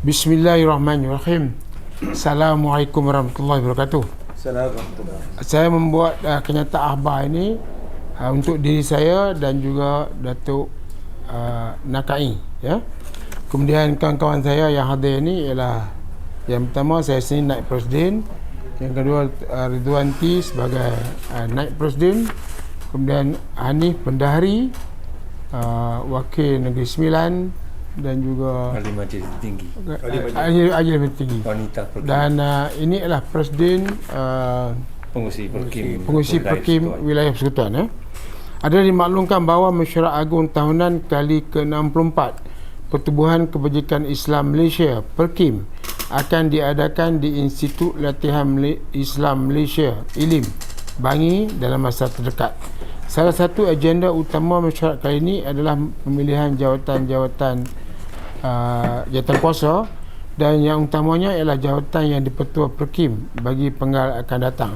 Bismillahirrahmanirrahim. Assalamualaikum warahmatullahi wabarakatuh. Assalamualaikum. Saya membuat uh, kenyataan akhbar ini uh, untuk diri saya dan juga Datuk uh, Nakai ya. Kemudian kawan-kawan saya yang hadir ini ialah yang pertama saya sendiri naik presiden, yang kedua uh, Ridwan T sebagai uh, naik presiden, kemudian Hanif Bendahari uh, wakil Negeri Sembilan dan juga Ahli Majlis Tinggi ahli ahli lebih tinggi. Wanita Perkim Dan uh, ini adalah presiden uh, Pengusi Perkim pengurusi Wilayah Perkim wilayah persekutuan ya. Ada dimaklumkan bahawa mesyuarat agung tahunan kali ke-64 Pertubuhan Kebajikan Islam Malaysia Perkim akan diadakan di Institut Latihan Islam Malaysia ILIM Bangi dalam masa terdekat. Salah satu agenda utama mesyuarat kali ini adalah pemilihan jawatan-jawatan uh, jawatan kuasa dan yang utamanya ialah jawatan yang dipertua Perkim bagi penggal akan datang.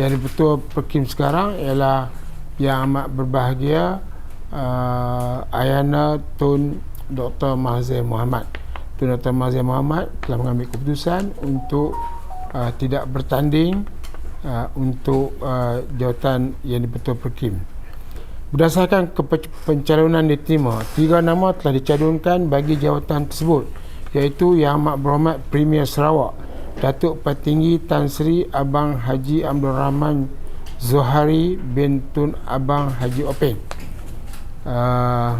Yang dipertua Perkim sekarang ialah yang amat berbahagia uh, Ayana Tun Dr. Mahzir Muhammad. Tun Dr. Mahzir Muhammad telah mengambil keputusan untuk uh, tidak bertanding uh, untuk uh, jawatan yang dipertua Perkim. Berdasarkan pencalonan diterima, tiga nama telah dicalonkan bagi jawatan tersebut iaitu Yang Amat Berhormat Premier Sarawak, Datuk Petinggi Tan Sri Abang Haji Abdul Rahman Zohari bin Tun Abang Haji Openg. Uh,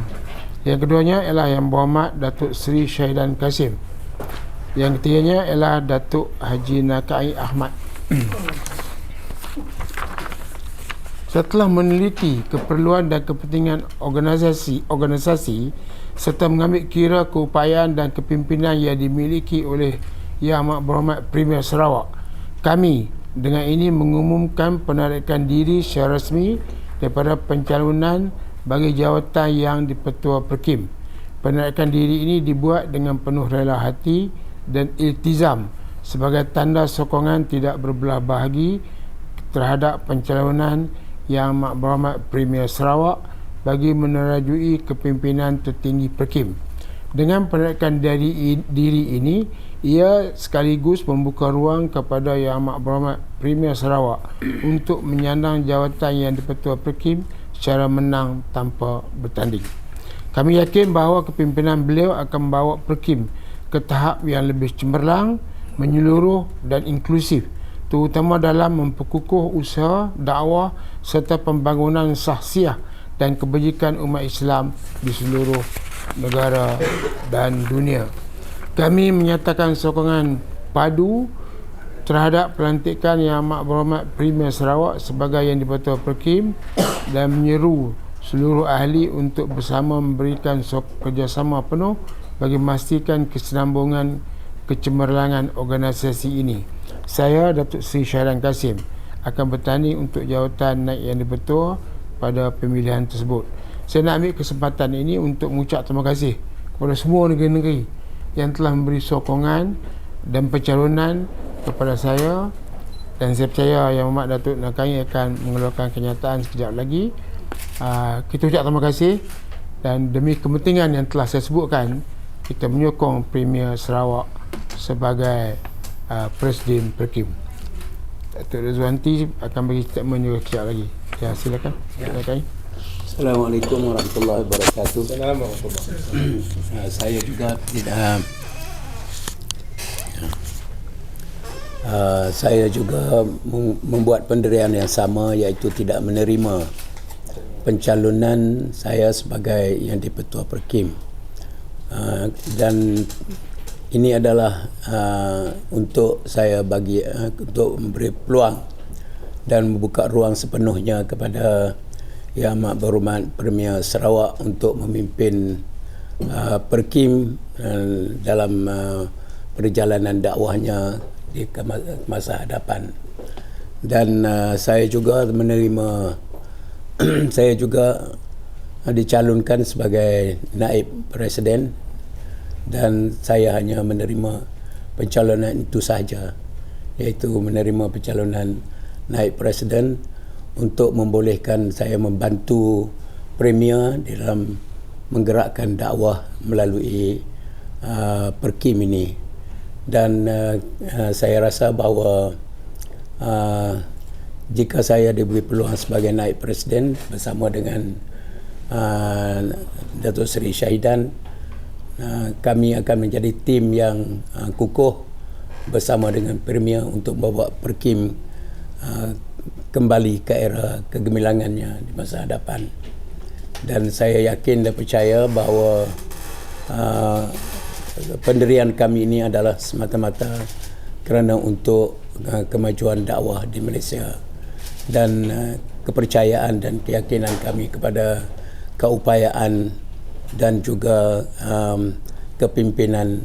yang keduanya ialah Yang Berhormat Datuk Sri Syahidan Kasim. Yang ketiganya ialah Datuk Haji Nakai Ahmad. Setelah meneliti keperluan dan kepentingan organisasi organisasi serta mengambil kira keupayaan dan kepimpinan yang dimiliki oleh Yang Amat Berhormat Premier Sarawak, kami dengan ini mengumumkan penarikan diri secara resmi daripada pencalonan bagi jawatan yang dipertua Perkim. Penarikan diri ini dibuat dengan penuh rela hati dan iltizam sebagai tanda sokongan tidak berbelah bahagi terhadap pencalonan Yang Amat Berhormat Premier Sarawak bagi menerajui kepimpinan tertinggi Perkim. Dengan penarikan diri, diri ini, ia sekaligus membuka ruang kepada Yang Amat Berhormat Premier Sarawak untuk menyandang jawatan yang dipertua Perkim secara menang tanpa bertanding. Kami yakin bahawa kepimpinan beliau akan membawa Perkim ke tahap yang lebih cemerlang, menyeluruh dan inklusif terutama dalam memperkukuh usaha dakwah serta pembangunan sahsiah dan kebajikan umat Islam di seluruh negara dan dunia. Kami menyatakan sokongan padu terhadap pelantikan Yang Amat Berhormat Premier Sarawak sebagai yang dipertua Perkim dan menyeru seluruh ahli untuk bersama memberikan kerjasama penuh bagi memastikan kesinambungan kecemerlangan organisasi ini. Saya Datuk Seri Syahran Kasim akan bertanding untuk jawatan naik yang dipertua pada pemilihan tersebut. Saya nak ambil kesempatan ini untuk mengucap terima kasih kepada semua negeri-negeri yang telah memberi sokongan dan pencalonan kepada saya dan saya percaya Yang Amat Datuk Nakai akan mengeluarkan kenyataan sekejap lagi. Uh, kita ucap terima kasih dan demi kepentingan yang telah saya sebutkan kita menyokong Premier Sarawak sebagai uh, Presiden Perkim. Datuk Rezwanti akan bagi statement juga sekejap lagi. Ya, silakan. Ya. Nakai. Assalamualaikum warahmatullahi wabarakatuh. Assalamualaikum. Uh, saya juga tidak uh, saya juga mem- membuat pendirian yang sama iaitu tidak menerima pencalonan saya sebagai yang dipertua Perkim. Uh, dan ini adalah uh, untuk saya bagi uh, untuk memberi peluang dan membuka ruang sepenuhnya kepada Yang Amat Berhormat Premier Sarawak untuk memimpin uh, Perkim uh, dalam uh, perjalanan dakwahnya di masa hadapan. Dan uh, saya juga menerima saya juga uh, dicalonkan sebagai naib presiden dan saya hanya menerima pencalonan itu sahaja iaitu menerima pencalonan naib presiden untuk membolehkan saya membantu premier dalam menggerakkan dakwah melalui uh, Perkim ini. Dan uh, uh, saya rasa bahawa uh, jika saya diberi peluang sebagai naib presiden bersama dengan uh, Datuk Seri Syahidan uh, kami akan menjadi tim yang uh, kukuh bersama dengan Premier untuk membawa Perkim uh, kembali ke era kegemilangannya di masa hadapan. Dan saya yakin dan percaya bahawa pendirian kami ini adalah semata-mata kerana untuk kemajuan dakwah di Malaysia. Dan kepercayaan dan keyakinan kami kepada keupayaan dan juga um, kepimpinan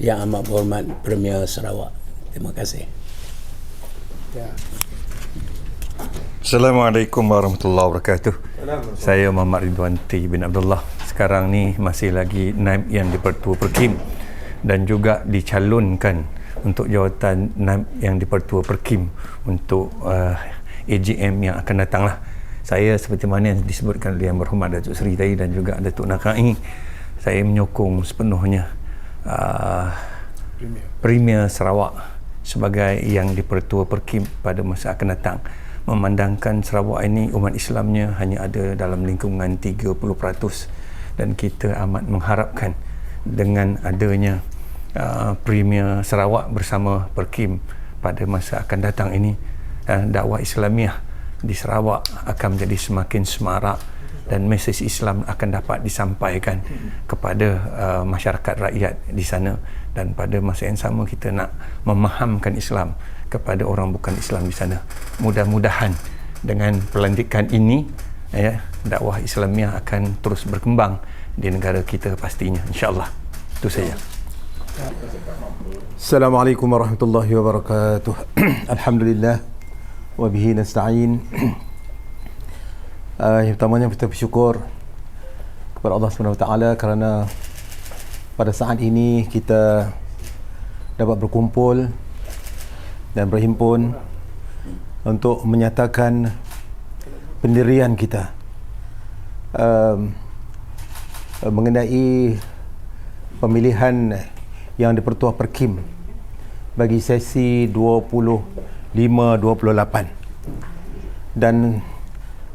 yang amat berhormat Premier Sarawak. Terima kasih. Ya. Assalamualaikum warahmatullahi wabarakatuh. Saya Muhammad Ridwan T bin Abdullah. Sekarang ni masih lagi naib yang dipertua Perkim dan juga dicalonkan untuk jawatan naib yang dipertua Perkim untuk uh, AGM yang akan datang lah. Saya seperti mana yang disebutkan oleh Yang Berhormat Datuk Seri tadi dan juga Datuk Nakai, saya menyokong sepenuhnya uh, Premier. Premier Sarawak sebagai yang dipertua Perkim pada masa akan datang memandangkan Sarawak ini umat Islamnya hanya ada dalam lingkungan 30% dan kita amat mengharapkan dengan adanya uh, Premier Sarawak bersama Perkim pada masa akan datang ini uh, dakwah Islamiah di Sarawak akan menjadi semakin semarak dan mesej Islam akan dapat disampaikan kepada uh, masyarakat rakyat di sana dan pada masa yang sama kita nak memahamkan Islam kepada orang bukan Islam di sana. Mudah-mudahan dengan pelantikan ini ya dakwah Islamiah akan terus berkembang di negara kita pastinya insyaallah. Itu saja. Assalamualaikum warahmatullahi wabarakatuh. Alhamdulillah wa bihi nasta'in. Uh, yang pertamanya kita bersyukur kepada Allah Taala kerana pada saat ini kita dapat berkumpul dan berhimpun untuk menyatakan pendirian kita um, mengenai pemilihan yang dipertua Perkim bagi sesi 25-28 dan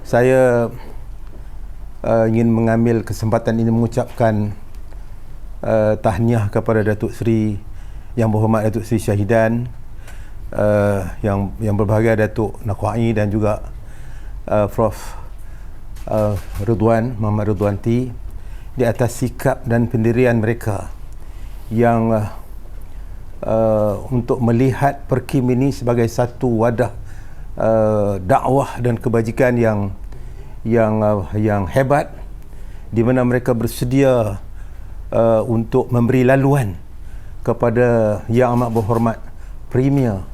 saya uh, ingin mengambil kesempatan ini mengucapkan uh, tahniah kepada Datuk Seri yang berhormat Datuk Seri Syahidan uh, yang yang berbahagia Datuk Nakwai dan juga uh, Prof uh, Ridwan Muhammad Ridwan T di atas sikap dan pendirian mereka yang uh, uh, untuk melihat Perkim ini sebagai satu wadah uh, dakwah dan kebajikan yang yang uh, yang hebat di mana mereka bersedia uh, untuk memberi laluan kepada yang amat berhormat Premier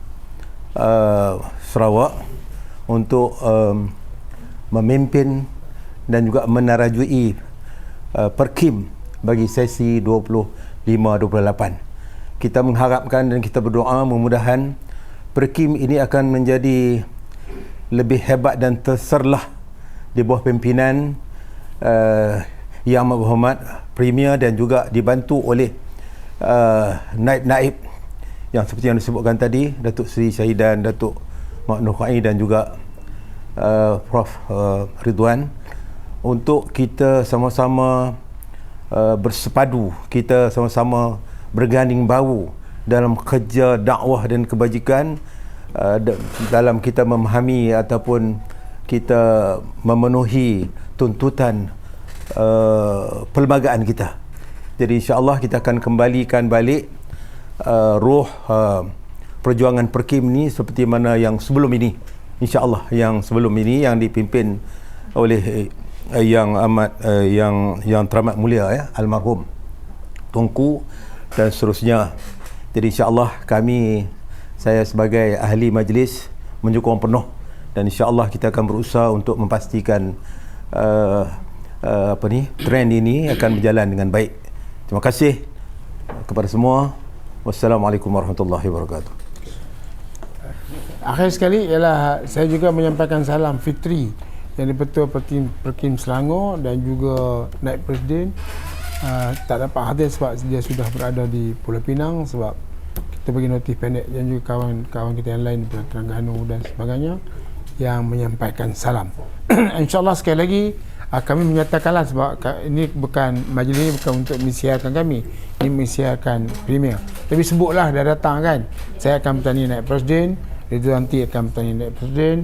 uh, Sarawak untuk um, memimpin dan juga menarajui uh, Perkim bagi sesi 25-28 kita mengharapkan dan kita berdoa mudah-mudahan Perkim ini akan menjadi lebih hebat dan terserlah di bawah pimpinan uh, yang berhormat Premier dan juga dibantu oleh uh, naib-naib yang seperti yang disebutkan tadi Datuk Seri Syahidan, Datuk Mak Nur dan juga uh, Prof uh, Ridwan. Untuk kita sama-sama uh, bersepadu, kita sama-sama berganding bahu dalam kerja dakwah dan kebajikan uh, dalam kita memahami ataupun kita memenuhi tuntutan uh, pelbagaan kita. Jadi insya-Allah kita akan kembalikan balik uh, roh uh, perjuangan Perkim ni seperti mana yang sebelum ini. Insya-Allah yang sebelum ini yang dipimpin oleh uh, yang amat uh, yang yang teramat mulia ya almarhum Tunku dan seterusnya. Jadi insya-Allah kami saya sebagai ahli majlis menyokong penuh dan insya-Allah kita akan berusaha untuk memastikan uh, uh, apa ni trend ini akan berjalan dengan baik. Terima kasih kepada semua. Wassalamualaikum warahmatullahi wabarakatuh. Akhir sekali ialah saya juga menyampaikan salam fitri yang dipertua Perkim, Perkim Selangor dan juga Naib Presiden uh, tak dapat hadir sebab dia sudah berada di Pulau Pinang sebab kita bagi notis pendek dan juga kawan-kawan kita yang lain di Terengganu dan sebagainya yang menyampaikan salam. InsyaAllah sekali lagi uh, kami menyatakanlah sebab ini bukan majlis ini bukan untuk mensiarkan kami. Ini mensiarkan premier. Tapi sebutlah dah datang kan. Saya akan bertani naik presiden Ridwan T akan bertani naik presiden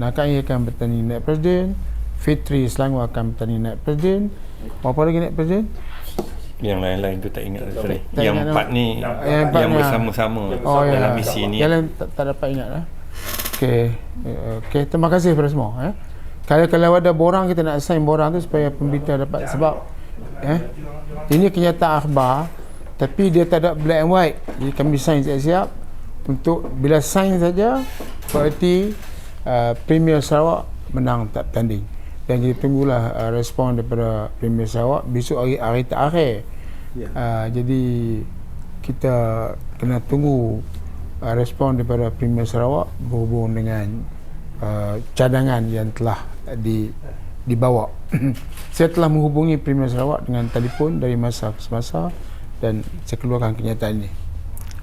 Nakai akan bertani naik presiden Fitri Selangor akan bertani naik presiden. Apa lagi naik presiden Yang lain-lain tu tak ingat sorry. Tak yang ingat empat ni Yang yang, empat ni, ah. bersama-sama Oh ya. dalam misi ni. Yang lain tak, tak dapat ingat lah. Okey. Eh, Okey, terima kasih kepada semua eh. Kalau kalau ada borang kita nak sign borang tu supaya pembina dapat sebab eh ini kenyataan akhbar tapi dia tak ada black and white. Jadi kami sign siap-siap untuk bila sign saja berarti uh, Premier Sarawak menang tak tanding. Dan kita tunggulah uh, respon daripada Premier Sarawak besok hari hari terakhir. Uh, jadi kita kena tunggu uh, respon daripada Premier Sarawak berhubung dengan uh, cadangan yang telah di dibawa. saya telah menghubungi Premier Sarawak dengan telefon dari masa ke semasa dan saya keluarkan kenyataan ini.